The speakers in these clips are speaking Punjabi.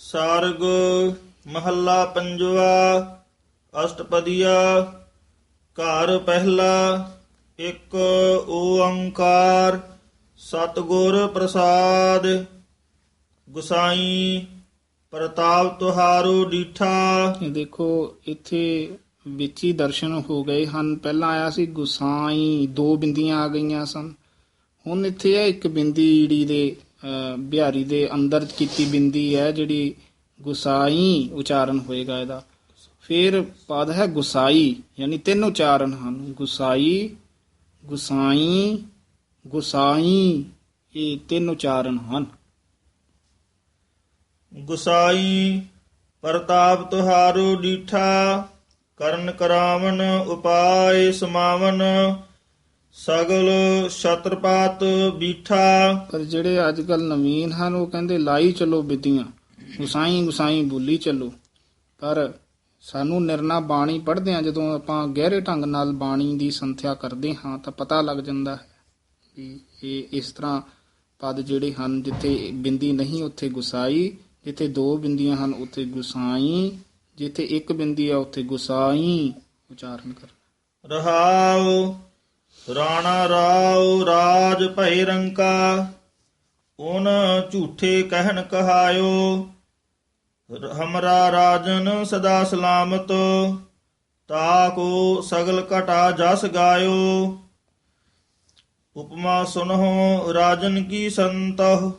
ਸਾਰਗ ਮਹੱਲਾ ਪੰਜਵਾ, ਅਸ਼ਟਪਦੀਆ, ਘਰ ਪਹਿਲਾ, ਇੱਕ ਓੰਕਾਰ, ਸਤਿਗੁਰ ਪ੍ਰਸਾਦ, ਗੁਸਾਈ, ਪ੍ਰਤਾਪ ਤੁਹਾਰੋ ਡੀਠਾ। ਦੇਖੋ, ਇੱਥੇ ਵਿੱਚ ਹੀ ਦਰਸ਼ਨ ਹੋ ਗਏ ਹਨ। ਪਹਿਲਾਂ ਆਇਆ ਸੀ ਗੁਸਾਈ, ਦੋ ਬਿੰਦੀਆਂ ਆ ਗਈਆਂ ਸਨ। ਹੁਣ ਇੱਥੇ ਹੈ ਇੱਕ ਬਿੰਦੀ ਈੜੀ ਦੇ ਬਿਹਾਰੀ ਦੇ ਅੰਦਰ ਕੀਤੀ ਬਿੰਦੀ ਹੈ, ਜਿਹੜੀ ਗੁਸਾਈ ਉਚਾਰਨ ਹੋਏਗਾ ਇਹਦਾ। ਫਿਰ ਪਦ ਹੈ ਗੁਸਾਈ, ਯਾਨੀ ਤਿੰਨ ਉਚਾਰਨ ਹਨ। ਗੁਸਾਈ ਗੁਸਾਈ ਗੁਸਾਈ, ਇਹ ਤਿੰਨ ਉਚਾਰਨ ਹਨ। ਗੁਸਾਈ, ਪ੍ਰਤਾਪ ਤੁਹਾਰੋ ਡੀਠਾ, ਕਰਨ ਕਰਾਵਨ, ਉਪਾਏ ਸਮਾਵਨ ਸਗਲ ਛਤਰਪਾਤ ਬੀਠਾ। ਪਰ ਜਿਹੜੇ ਅੱਜ ਕੱਲ ਨਵੀਨ ਹਨ ਉਹ ਕਹਿੰਦੇ ਲਾਈ ਚਲੋ ਬਿੱਦੀਆਂ। ਗੁਸਾਈ ਗੁਸਾਈ ਬੋਲੀ ਚੱਲੋ। ਪਰ ਸਾਨੂੰ ਨਿਰਣਾ ਬਾਣੀ ਪੜ੍ਹਦੇ ਆ ਜਦੋਂ ਆਪਾਂ ਗਹਿਰੇ ਢੰਗ ਨਾਲ ਬਾਣੀ ਦੀ ਸੰਥਿਆ ਕਰਦੇ ਹਾਂ ਤਾਂ ਪਤਾ ਲੱਗ ਜਾਂਦਾ ਹੈ ਵੀ ਇਹ ਇਸ ਤਰ੍ਹਾਂ ਪਦ ਜਿਹੜੇ ਹਨ ਜਿੱਥੇ ਬਿੰਦੀ ਨਹੀਂ ਉੱਥੇ ਗੁਸਾਈ ਜਿੱਥੇ ਦੋ ਬਿੰਦੀਆਂ ਹਨ ਉੱਥੇ ਗੁਸਾਈ ਜਿੱਥੇ ਇੱਕ ਬਿੰਦੀ ਆ ਉੱਥੇ ਗੁਸਾਈ। ਉਚਾਰਨ ਕਰ। ਰਹਾਉ ਰਾਣਾ ਰਾਉ ਰਾਜ ਭੈ ਰੰਕਾ ਓਨ ਝੂਠੇ ਕਹਿਣ ਕਹਾਇਓ। ਹਮਰਾ ਰਾਜਨ ਸਦਾ ਸਲਾਮਤ, ਤਾ ਕੋ ਸਗਲ ਘਟਾ ਜਸ ਗਾਇਓ। ਉਪਮਾ ਸੁਨਹੁ ਰਾਜਨ ਕੀ ਸੰਤਹ,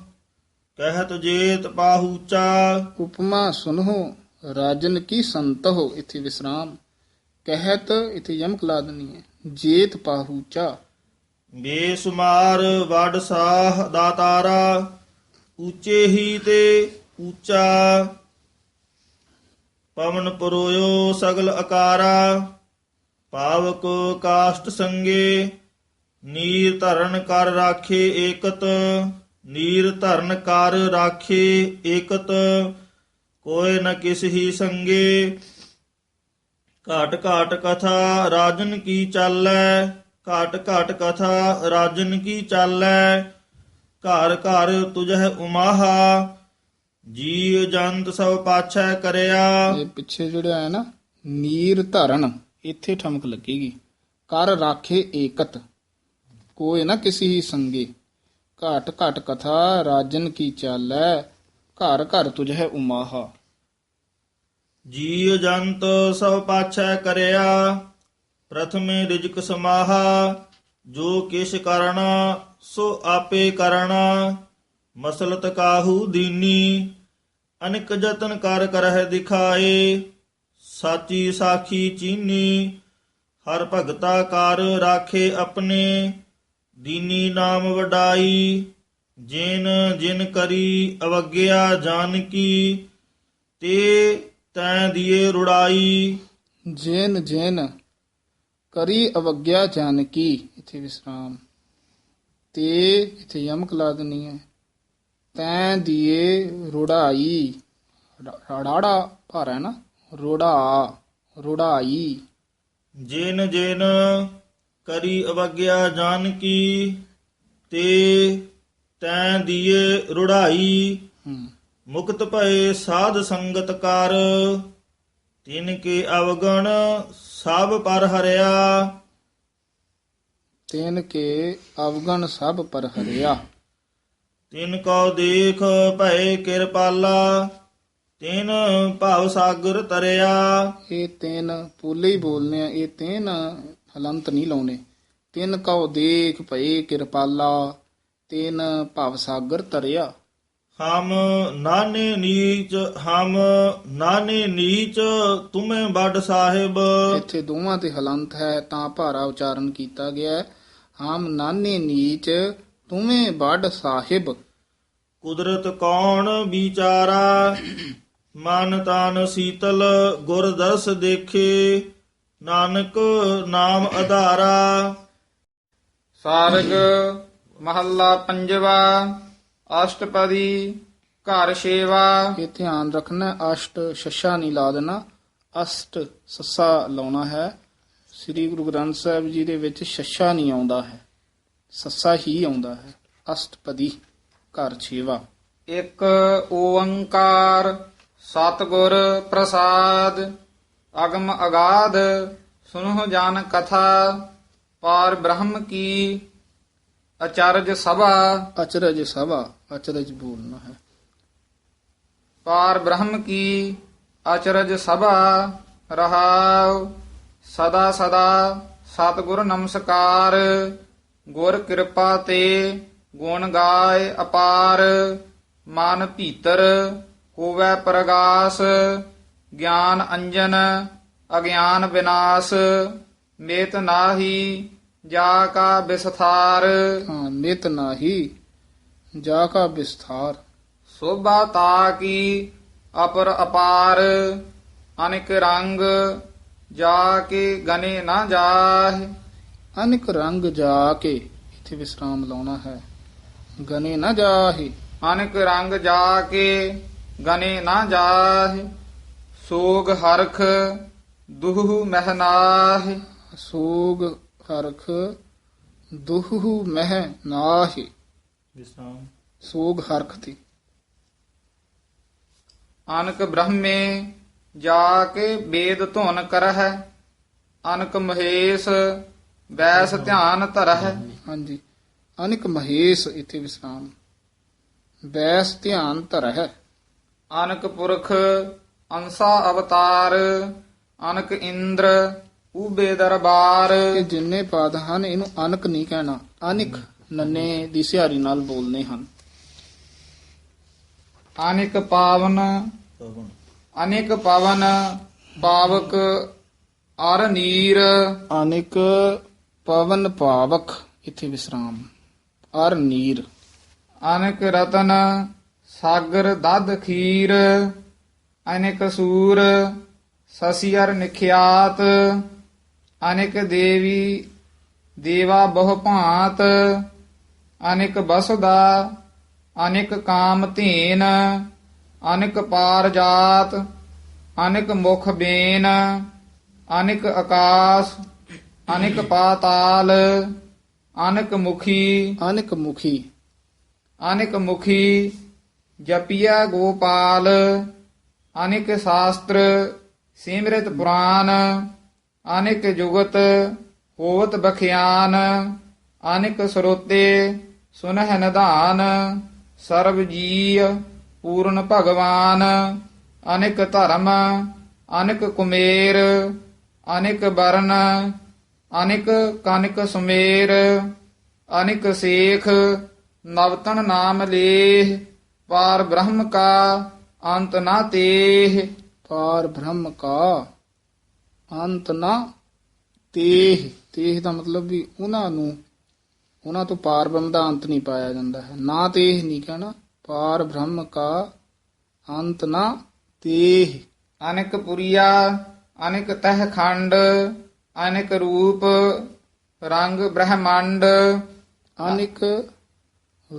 ਕਹਿਤ ਜੇਤ ਪਾਹੂਚਾ। ਉਪਮਾ ਸੁਨੋ ਰਾਜਨ ਕੀ ਸੰਤੋ ਇਥੇ ਵਿਸਰਾਮ। ਕਹਿਤ ਇਥੇ ਯਮਕ ਲਾ ਦੇਣੀ ਹੈ। ਜੇਤ ਪਾਹੂਚਾ ਬੇਸੁਮਾਰ ਵਡ ਸਾਹ ਦਾਤਾਰਾ, ਉੱਚੇ ਹੀ ਤੇ ਉੱਚਾ। ਪਵਨ ਪਰੋਇਓ ਸਗਲ ਆਕਾਰਾ ਪਾਵਕ ਕਾਸ਼ਟ ਸੰਗੇ। ਨੀਰ ਧਰਨ ਕਰ ਰਾਖੇ ਏਕਤ, ਨੀਰ ਧਰਨ ਕਰ ਰਾਖੇ ਏਕਤ। ਕੋਇ ਨ ਕਿਸ ਹੀ ਸੰਗੇ ਘਾਟ ਘਾਟ ਕਥਾ ਰਾਜਨ ਕੀ ਚਾਲੈ? ਘਾਟ ਘਾਟ ਕਥਾ ਰਾਜਨ ਕੀ ਚਾਲੈ? ਘਰ ਘਰ ਤੁਝਹਿ ਉਮਾਹਾ, ਜੀਵ ਜੰਤ ਸਭ ਪਾਛੈ ਕਰਿਆ। ਇਹ ਪਿੱਛੇ ਜਿਹੜਾ ਹੈ ਨਾ, ਨੀਰ ਧਰਨ ਇੱਥੇ ਠਮਕ ਲੱਗੇਗੀ। ਕਰ ਰਾਖੇ ਏਕਤ, ਕੋਈ ਨਾ ਕਿਸੇ ਹੀ ਸੰਗੇ। ਘਾਟ ਘਾਟ ਕਥਾ ਰਾਜਨ ਕੀ ਚਾਲੈ? ਘਰ ਘਰ ਤੁਝੈ ਉਮਾਹਾ। ਜੀਵ ਜੰਤ ਸਭ ਪਾਛੈ ਕਰਿਆ, ਪ੍ਰਥਮੇ ਰਿਜਕ ਸਮਾਹਾ, ਜੋ ਕਿਛ ਕਰਣਾ ਸੋ ਆਪੇ ਕਰਣਾ ਮਸਲਤ ਕਾਹੂ ਦੀਨੀ, ਅਨਿਕ ਯਤਨ ਕਰ ਕਰਹਿ ਦਿਖਾਏ, ਸਾਚੀ ਸਾਖੀ ਚੀਨੀ, ਹਰ ਭਗਤਾ ਕਰ ਰਾਖੇ ਆਪਣੇ। ਦੀਨੀ ਨਾਮ ਵਡਾਈ, ਜਿਨ ਜਿਨ ਕਰੀ ਅਵਗਿਆ ਜਾਨਕੀ ਤੇ ਤੈਂ ਦੀਏ ਰੁੜਾਈ। ਜੈਨ ਜੈਨ ਕਰੀ ਅਵਗਿਆ ਜਾਨਕੀ ਇਥੇ ਵਿਸਰਾਮ। ਤੇ ਇਥੇ ਯਮਕ ਲਾ ਦੇਣੀ ਹੈ ਤੈਂ ਦੀਏ ਰੁੜਾਈ। ਰਾੜਾ ਭਾਰਾ ਹੈ ਨਾ? ਰੁੜਾ ਰੁੜਾਈ। ਜਿਨ ਜਿਨ ਕਰੀ ਅਵਗਿਆ ਜਾਨਕੀ ਤੇ ਤੈਂ ਦੀਏ ਰੁੜਾਈ। ਹਮ, ਮੁਕਤ ਭਏ ਸਾਧ ਸੰਗਤ ਕਰ ਤਿਨ ਕੇ ਅਵਗਣ ਸਭ ਪਰ ਹਰਿਆ। ਤੈਨ ਕੇ ਅਵਗਣ ਸਭ ਪਰ ਹਰਿਆ। ਤਿਨ ਕਉ ਦੇਖ ਭਏ ਕਿਰਪਾਲਾ ਤਿਨ ਭਵ ਸਾਗਰ ਤਰਿਆ। ਇਹ ਤੈਨ ਪੂਲੇ ਹੀ ਬੋਲਨੇ ਆ ਇਹ ਤੈਨ ਹਲੰਤ ਨਹੀਂ ਲਾਉਣੇ। ਤਿੰਨ ਕਉ ਦੇਖ ਭਏ ਕਿਰਪਾਲਾ ਤੈਨ ਭਵ ਸਾਗਰ ਤਰਿਆ। ਹਮ ਨਾਨੇ ਨੀਚ ਹਮ ਨਾਨੇ ਨੀਚ ਤੁਮੇ ਬੜ ਸਾਹਿਬ। ਇੱਥੇ ਦੋਵਾਂ ਤੇ ਹਲੰਤ ਹੈ ਤਾਂ ਭਾਰਾ ਉਚਾਰਨ ਕੀਤਾ ਗਿਆ ਹੈ। ਹਮ ਨਾਨੇ ਨੀਚ ਤੁਮੇ ਬੜ ਸਾਹਿਬ। ਕੁਦਰਤ ਕੌਣ ਵਿਚਾਰਾ? ਮਨ ਤਨ ਸੀਤਲ ਗੁਰ ਦਰਸ ਦੇਖੇ। ਨਾਨਕ ਨਾਮ ਆਧਾਰਾ ਸਾਰਗ ਮਹੱਲਾ ਪੰਜਵਾ। ਅਸ਼ਟਪਦੀ ਘਰ ਸੇਵਾ। ਇਹ ਧਿਆਨ ਰੱਖਣਾ ਅਸ਼ਟ ਸ਼ਸ਼ਾ ਨਹੀਂ ਲਾ ਦੇਣਾ ਅਸ਼ਟ ਸੱਸਾ ਲਾਉਣਾ ਹੈ। ਸ੍ਰੀ ਗੁਰੂ ਗ੍ਰੰਥ ਸਾਹਿਬ ਜੀ ਦੇ ਵਿੱਚ ਸ਼ਸ਼ਾ ਨਹੀਂ ਆਉਂਦਾ ਹੈ ਸੱਸਾ ਹੀ ਆਉਂਦਾ ਹੈ ਅਸ਼ਟਪਦੀ ਘਰ ਸੇਵਾ। ਇੱਕ ਓੰਕਾਰ ਸਤਿਗੁਰ ਪ੍ਰਸਾਦ ਅਗਮ ਅਗਾਧ ਸੁਨਹੁ ਜਨ ਕਥਾ ਪਾਰ ਬ੍ਰਹਮ ਕੀ ਅਚਰਜ ਸਭਾ। ਅਚਰਜ ਸਭਾ ਅਚਰਜ ਬੋਲਣਾ ਹੈ। ਪਾਰ ਬ੍ਰਹਮ ਕੀ ਅਚਰਜ ਸਭਾ ਰਹਾਉ ਸਦਾ ਸਦਾ ਸਤਿਗੁਰ ਨਮਸਕਾਰ ਗੁਰ ਕਿਰਪਾ ਤੇ ਗੁਣ ਗਾਏ ਅਪਾਰ ਮਨ ਭੀਤਰ ਹੋਵੇ ਪ੍ਰਗਾਸ ਗਿਆਨ ਅੰਜਨ ਅਗਿਆਨ ਵਿਨਾਸ਼ ਮੇਤ ਨਾਹੀ ਜਾ ਕਾ ਬਿਸਥਾਰ। ਹਾਂ ਨਿਤ ਨਾਹੀ ਜਾ ਕਾ ਵਿਸਥਾਰ ਸੋਭਾ ਤਾ ਕੀ ਅਪਰ ਅਪਾਰ ਅਨਿਕ ਰੰਗ ਜਾ ਕੇ ਗਨੇ ਨਾ ਜਾਹ। ਅਨਿਕ ਰੰਗ ਜਾ ਕੇ ਇੱਥੇ ਵਿਸਰਾਮ ਲਾਉਣਾ ਹੈ। ਗਨੇ ਨਾ ਜਾਹੀ। ਅਨਿਕ ਰੰਗ ਜਾ ਕੇ ਗਨੇ ਨਾ ਜਾਹ। ਸੋਗ ਹਰਖ ਦੁਹ ਮਹਿਨਾਹ ਸੋਗ ਹਰਖ ਦੁਹੂ ਮਹਿ ਨਾਹੀ। ਵਿਸਰਾਮ। ਸੋਗ ਹਰਖ ਤੇ। ਅਨਕ ਬ੍ਰਹਮੇ ਜਾ ਕੇ ਵੇਦ ਧੁਨ ਕਰਹਿ ਅਨਕ ਮਹੇਸ਼ ਵੈਸ ਧਿਆਨ ਧਰਹਿ। ਹਾਂਜੀ। ਅਨਿਕ ਮਹੇਸ਼ ਇੱਥੇ ਵਿਸਰਾਮ। ਬੈਸ ਧਿਆਨ ਧਰ ਹੈ ਅਨਕ ਪੁਰਖ ਅੰਸਾ ਅਵਤਾਰ ਅਨਕ ਇੰਦਰ ਉਬੇ ਦਰਬਾਰ। ਇਹ ਜਿੰਨੇ ਪਦ ਹਨ ਇਹਨੂੰ ਅਨਕ ਨਹੀਂ ਕਹਿਣਾ। ਅਨਿਕ ਨੰਨੇ ਦੀ ਸਿਹਾਰੀ ਨਾਲ ਬੋਲਨੇ ਹਨ। ਅਨਿਕ ਪਾਵਨ। ਅਨਿਕ ਪਵਨ ਪਾਵਕ ਅਰ ਨੀਰ। ਅਨਿਕ ਪਵਨ ਪਾਵਕ ਇੱਥੇ ਵਿਸਰਾਮ। ਅਰ ਨੀਰ। ਅਨਿਕ ਰਤਨ ਸਾਗਰ ਦਦ ਖੀਰ। ਅਨਿਕ ਸੂਰ ਸਸੀਅਰ ਨਿਖਿਆਤ। ਅਨਿਕ ਦੇਵੀ ਦੇਵਾ ਬਹੁ ਭਾਂਤ ਅਨਿਕ ਬਸਦਾ ਅਨਿਕ ਕਾਮ ਧੀਨ ਅਨਿਕ ਪਾਰ ਜਾਤ ਅਨਿਕ ਮੁਖ ਬੇਨ ਅਨਿਕ ਆਕਾਸ ਅਨਿਕ ਪਾਤਾਲ ਅਨਿਕ ਮੁਖੀ ਅਨਿਕ ਮੁਖੀ। ਅਨਿਕ ਮੁਖੀ ਜਪਿਆ ਗੋਪਾਲ ਅਨਿਕ ਸ਼ਾਸਤਰ ਸਿਮਰਿਤ ਪੁਰਾਨ ਅਨਿਕ ਜੁਗਤ ਹੋਵਤ ਬਖਿਆਨ, ਅਨਿਕ ਸਰੋਤੇ ਸੁਨਹਿ ਨਿਧਾਨ ਸਰਬ ਜੀ ਪੂਰਨ ਭਗਵਾਨ, ਅਨਿਕ ਧਰਮ, ਅਨਿਕ ਕੁਮੇਰ, ਅਨਿਕ ਬਰਨ ਅਨਿਕ ਕਨਿਕ ਸੁਮੇਰ, ਅਨਿਕ ਸੇਖ, ਨਵਤਨ ਨਾਮ ਲੇਹ, ਪਾਰ ਬ੍ਰਹਮ ਕਾ ਅੰਤ ਨਾ ਤੇਹ। ਪਾਰ ਬ੍ਰਹਮ ਕਾ ਅੰਤ ਨਾ ਤੇਹ। ਤੇਹ ਦਾ ਮਤਲਬ ਵੀ ਉਹਨਾਂ ਨੂੰ, ਉਹਨਾਂ ਤੋਂ ਪਾਰ ਬ੍ਰਹਮ ਦਾ ਅੰਤ ਨਹੀਂ ਪਾਇਆ ਜਾਂਦਾ ਹੈ। ਨਾ ਤੇਹ ਨਹੀਂ ਕਹਿਣਾ, ਪਾਰ ਬ੍ਰਹਮ ਕਾ ਅੰਤ ਨਾ ਤੇਹ। ਅਨਿਕ ਪੁਰੀਆ, ਅਨਿਕ ਤਹ ਖੰਡ, ਅਨਿਕ ਰੂਪ, ਰੰਗ ਬ੍ਰਹਮੰਡ। ਅਨਿਕ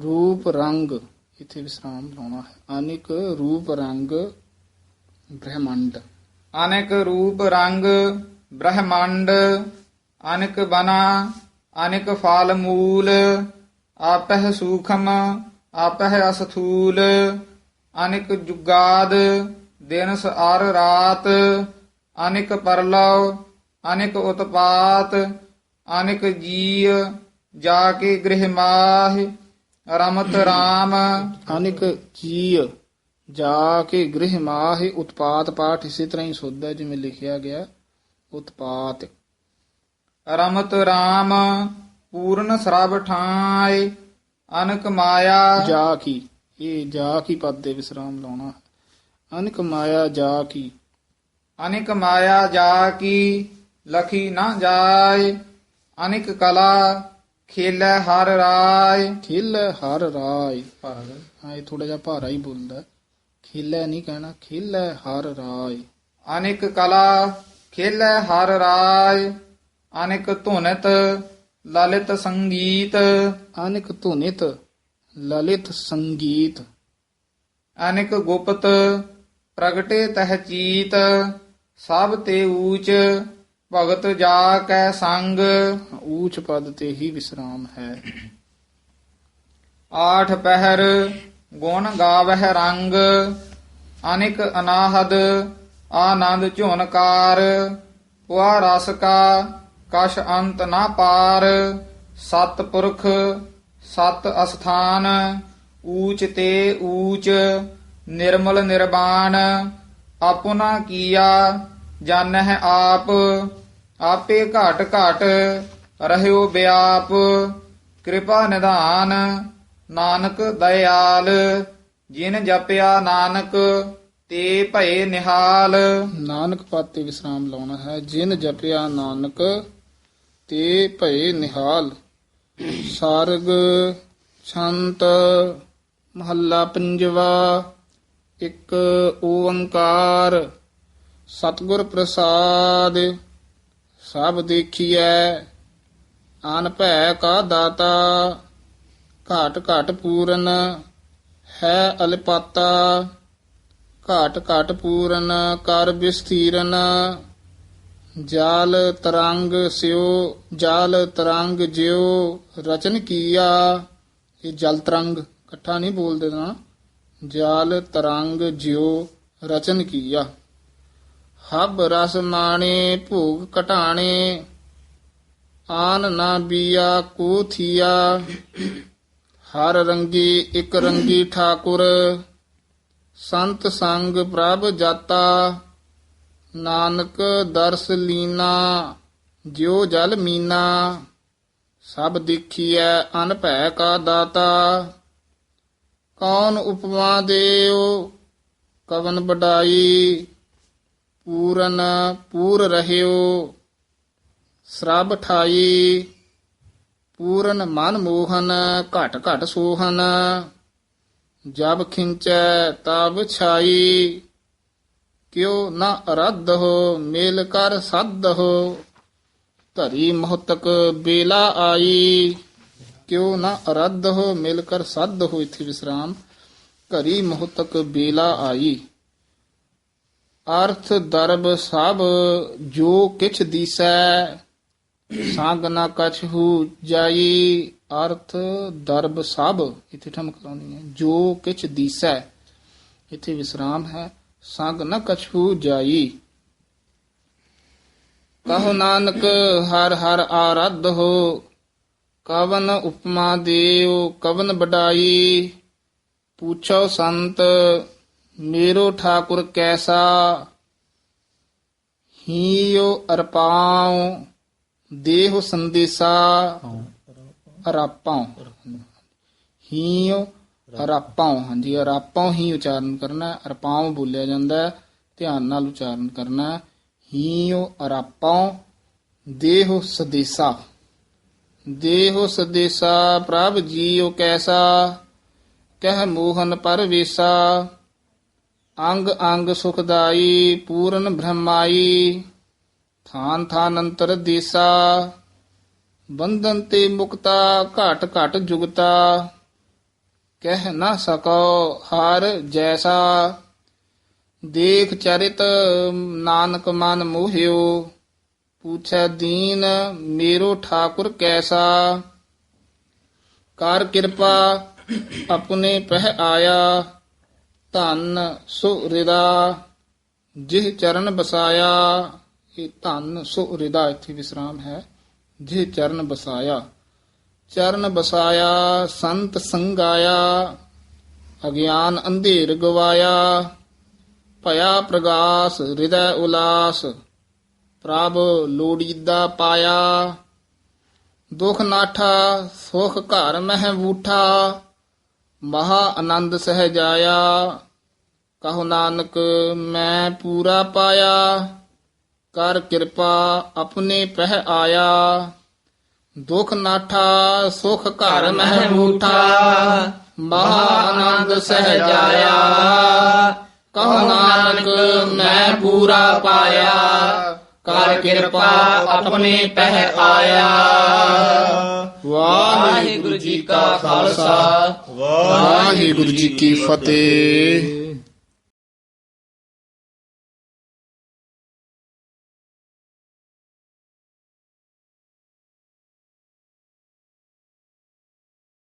ਰੂਪ ਰੰਗ, ਇੱਥੇ ਵਿਸਰਾਮ ਲਾਉਣਾ ਹੈ। ਅਨਿਕ ਰੂਪ ਰੰਗ ਬ੍ਰਹਮੰਡ। ਅਨਿਕ ਰੂਪ, ਰੰਗ, ਬ੍ਰਹਮੰਡ, ਅਨਿਕ ਬਨਾ, ਅਨਿਕ ਫਾਲ ਮੂਲ ਆਪਹਿ ਸੂਖਮ, ਆਪਹਿ ਅਸਥੂਲ, ਅਨਿਕ ਜੁਗਾਦ, ਦਿਨਸ ਅਰ ਰਾਤ, ਅਨਿਕ ਪਰਲਵ, ਅਨਿਕ ਉਤਪਾਤ, ਅਨਿਕ ਜੀ ਜਾ ਕੇ ਗ੍ਰਹਿ ਮਾਹਿ, ਰਮਤ ਰਾਮ। ਅਨਿਕ ਜੀਅ ਜਾ ਕੇ ਗ੍ਰਹਿ ਮਾਹਿ ਉਤਪਾਤ ਪਾਠ ਇਸੇ ਤਰ੍ਹਾਂ ਹੀ ਸੁੱਧ ਹੈ ਜਿਵੇਂ ਲਿਖਿਆ ਗਿਆ ਉਤਪਾਤ। ਰਮਤ ਰਾਮ ਪੂਰਨ ਸਰਬ ਠਾਇ ਅਨਕ ਮਾਇਆ। ਜਾ ਕੀ ਇਹ ਜਾ ਕੀ ਪਦ ਦੇ ਵਿਸਰਾਮ ਲਾਉਣਾ। ਅਨਿਕ ਮਾਇਆ ਜਾ ਕੀ। ਅਨਿਕ ਮਾਇਆ ਜਾ ਕੀ ਲਖੀ ਨਾ ਜਾਏ। ਅਨਿਕ ਕਲਾ ਖੇਲੇ ਹਰ ਰਾਏ। ਖੇਲੇ ਹਰ ਰਾਏ। ਹਾਂ ਇਹ ਥੋੜਾ ਜਿਹਾ ਭਾਰਾ ਹੀ ਬੋਲਦਾ ਖੇਲੇ ਨਹੀਂ ਕਹਿਣਾ ਖੇਲੇ ਹਰ ਰਾਏ। ਅਨਿਕ ਕਲਾ ਖੇਲੇ ਹਰ ਰਾਏ ਅਨਿਕ ਧੁਨਤ ਲਲਿਤ ਸੰਗੀਤ। ਅਨਿਕ ਧੁਨਿਤ ਲਲਿਤ ਸੰਗੀਤ। ਅਨਿਕ ਗੁਪਤ ਪ੍ਰਗਟੇ ਤਹ ਚੀਤ ਸਭ ਤੇ ਊਚ ਭਗਤ ਜਾ ਕੈ ਸੰਗ। ਊਚ ਪਦ ਤੇ ਹੀ ਵਿਸਰਾਮ ਹੈ। ਆਠ ਪਹਿਰ ਗੁਣ ਗਾਵਹਿ ਰੰਗ, ਅਨਿਕ ਅਨਾਹਦ, ਆਨੰਦ ਝੁਨਕਾਰ, ਪੁਆ ਰਸ ਕਾ, ਕਛ ਅੰਤ ਨਾ ਪਾਰ ਸਤ ਪੁਰਖ ਸਤ ਅਸਥਾਨ, ਊਚ ਤੇ ਊਚ, ਨਿਰਮਲ ਨਿਰਵਾਣ ਆਪੁਨਾ ਕੀਆ, ਜਾਣਹਿ ਆਪ, ਆਪੇ ਘਟ ਘਟ, ਰਹਿਓ ਬਿਆਪ, ਕਿਰਪਾ ਨਿਧਾਨ ਨਾਨਕ ਦਇਆਲ, ਜਿਨ ਜਪਿਆ ਨਾਨਕ, ਤੇ ਭਏ ਨਿਹਾਲ। ਨਾਨਕ ਪਾਤੇ ਵਿਸਰਾਮ ਲਾਉਣਾ ਹੈ। ਜਿਨ ਜਪਿਆ ਨਾਨਕ, ਤੇ ਭਏ ਨਿਹਾਲ। ਸਾਰਗ, ਛੰਤ, ਮਹੱਲਾ ਪੰਜਵਾ, ਇੱਕ ਓੰਕਾਰ। ਸਤਿਗੁਰ ਪ੍ਰਸਾਦ, ਸਭ ਦੇਖੀਐ। ਆਨ ਭੈ ਕਾ ਦਾਤਾ। ਘਾਟ ਘਾਟ ਪੂਰਨ ਹੈ ਅਲਪਾਤਾ, ਘਾਟ ਘਾਟ ਪੂਰਨ ਕਰ ਵਿਸਥੀਰਨ, ਜਾਲ ਤਰੰਗ ਸਿਓ, ਜਾਲ ਤਰੰਗ ਜਿਉ ਰਚਨ ਕੀਆ, ਇਹ ਜਲ ਤਰੰਗ, ਇਕੱਠਾ ਨਹੀਂ ਬੋਲਦੇ ਨਾ। ਜਾਲ ਤਰੰਗ ਜਿਉ ਰਚਨ ਕੀਆ। ਹਬ ਰਸ ਮਾਣੇ, ਭੋਗ ਘਟਾਣੇ, ਆਨ ਨਾ ਬੀਆ, ਕੋ ਥੀਆ। ਹਰ ਰੰਗੀ ਇਕ ਰੰਗੀ ਠਾਕੁਰ, ਸੰਤ ਸੰਗ ਪ੍ਰਭ ਜਾਤਾ, ਨਾਨਕ ਦਰਸ ਲੀਨਾ, ਜਿਉ ਜਲ ਮੀਨਾ, ਸਭ ਦੇਖੀਐ ਅਨ ਭੈ ਕਾ ਦਾਤਾ। ਕੌਣ ਉਪਮਾ ਦੇਉ, ਕਵਨ ਬਡਾਈ ਪੂਰਨ ਪੂਰ ਰਹਿਓ, ਸਰਬ ਠਾਈ। ਪੂਰਨ ਮਨ ਮੋਹਨ, ਘਟ ਘਟ ਸੋਹਨ। ਜਬ ਖਿੰਚੈ ਤਬ ਛਾਈ। ਕਿਉ ਨਾ ਅਰਧ ਹੋ, ਮੇਲ ਕਰ ਸੱਦ ਹੋ। ਧਰੀ ਮਹਤਕ ਬੇਲਾ ਆਈ। ਕਿਉ ਨਾ ਅਰਧ ਹੋ, ਮਿਲ ਕਰ ਸੱਧ ਹੋ, ਇਥੇ ਵਿਸਰਾਮ। ਘਰੀ ਮਹਤਕ ਬੇਲਾ ਆਈ। ਅਰਥ ਦਰਬ ਸਭ ਜੋ ਕਿਛ ਦੀਸੈ ਸੰਗ ਨਾ ਕਛਹੂ ਜਾਈ, ਅਰਥ ਦਰਬ ਸਭ, ਇਥੇ ਠਮਕ ਲਾਉਣੀ ਹੈ। ਜੋ ਕਿਛ ਦੀਸੈ, ਇਥੇ ਵਿਸਰਾਮ ਹੈ। ਸੰਗ ਨ ਕਛਹੂ ਜਾਈ। ਕਹੋ ਨਾਨਕ, ਹਰ ਹਰ ਆਰਧ ਹੋ। ਕਵਨ ਉਪਮਾ ਦੇਉ, ਕਵਨ ਬਡਾਈ ਪੁੱਛੋ ਸੰਤ, ਮੇਰੋ ਠਾਕੁਰ ਕੈਸਾ। ਹੀਓ ਅਰਪਾਉ। ਦੇਹ ਸੰਦੇਸਾ ਅਰਾਪਾਉ ਹੀਓ ਅਰਾਪਾਉ ਹਾਂਜੀ ਅਰਾਪਾਉ ਹੀ ਉਚਾਰਨ ਕਰਨਾ ਅਰਪਾਉ ਬੋਲਿਆ ਜਾਂਦਾ ਧਿਆਨ ਨਾਲ ਉਚਾਰਨ ਕਰਨਾ ਹੈ। ਅਰਾਪਾਉ ਦੇਹ ਸਦੇਸਾ। ਦੇਹ ਸਦੇਸਾ, ਪ੍ਰਭ ਜੀਉ ਕੈਸਾ, ਕਹਿ ਮੋਹਨ ਪਰਵੇਸਾ। ਅੰਗ ਅੰਗ ਸੁਖਦਾਈ, ਪੂਰਨ ਬ੍ਰਹਮਾਈ। ਥਾਨ ਥਾਨ ਅੰਤਰ ਦੇਸਾ, ਬੰਧਨ ਤੇ ਮੁਕਤਾ ਘਟ ਘਟ ਜੁਗਤਾ। ਕਹਿ ਨਾ ਸਕੋ ਹਰ ਜੈਸਾ, ਦੇਖ ਚਰਿਤ ਨਾਨਕ ਮਨ ਮੋਹਿਓ, ਪੁੱਛੈ ਦੀਨ ਮੇਰੋ ਠਾਕੁਰ ਕੈਸਾ। ਕਰ ਕਿਰਪਾ ਆਪਣੇ ਪਹਿ ਆਇਆ, ਧਨ ਸੁ ਜਿਹ ਚਰਨ ਬਸਾਇਆ। ਇਹ ਧਨ ਸੁ ਰਿਦਾ ਇੱਥੇ ਵਿਸਰਾਮ ਹੈ, ਜੇ ਚਰਨ ਬਸਾਇਆ। ਚਰਨ ਬਸਾਇਆ, ਸੰਤ ਸੰਗਾਇਆ, ਅਗਿਆਨ ਅੰਧੇਰ ਗਵਾਇਆ। ਭਇਆ ਪ੍ਰਗਾਸ, ਹਿਰਦੈ ਉਲਾਸ, ਪ੍ਰਭ ਲੋੜੀਦਾ ਪਾਇਆ। ਦੁਖ ਨਾਠਾ, ਸੁਖ ਘਰ ਮਹਿ ਬੂਠਾ ਮਹਾ ਆਨੰਦ ਸਹਿ ਜਾਇਆ। ਕਹੋ ਨਾਨਕ, ਮੈਂ ਪੂਰਾ ਪਾਇਆ। ਕਰ ਕਿਰਪਾ ਆਪਣੇ ਪਹਿ ਆਇਆ। ਦੁਖ ਨਾਠਾ, ਸੁਖ ਘਰ ਮਹਿ ਬੂਠਾ ਮਹਾ ਆਨੰਦ ਸਹਿ ਜਾਇਆ। ਕਹੋ ਨਾਨਕ, ਮੈਂ ਪੂਰਾ ਪਾਇਆ। ਕਰ ਕਿਰਪਾ ਆਪਣੇ ਪਹਿ ਆਇਆ। ਵਾਹਿਗੁਰੂ ਜੀ ਕਾ ਖਾਲਸਾ। ਵਾਹਿਗੁਰੂ ਜੀ ਕੀ ਫਤਿਹ।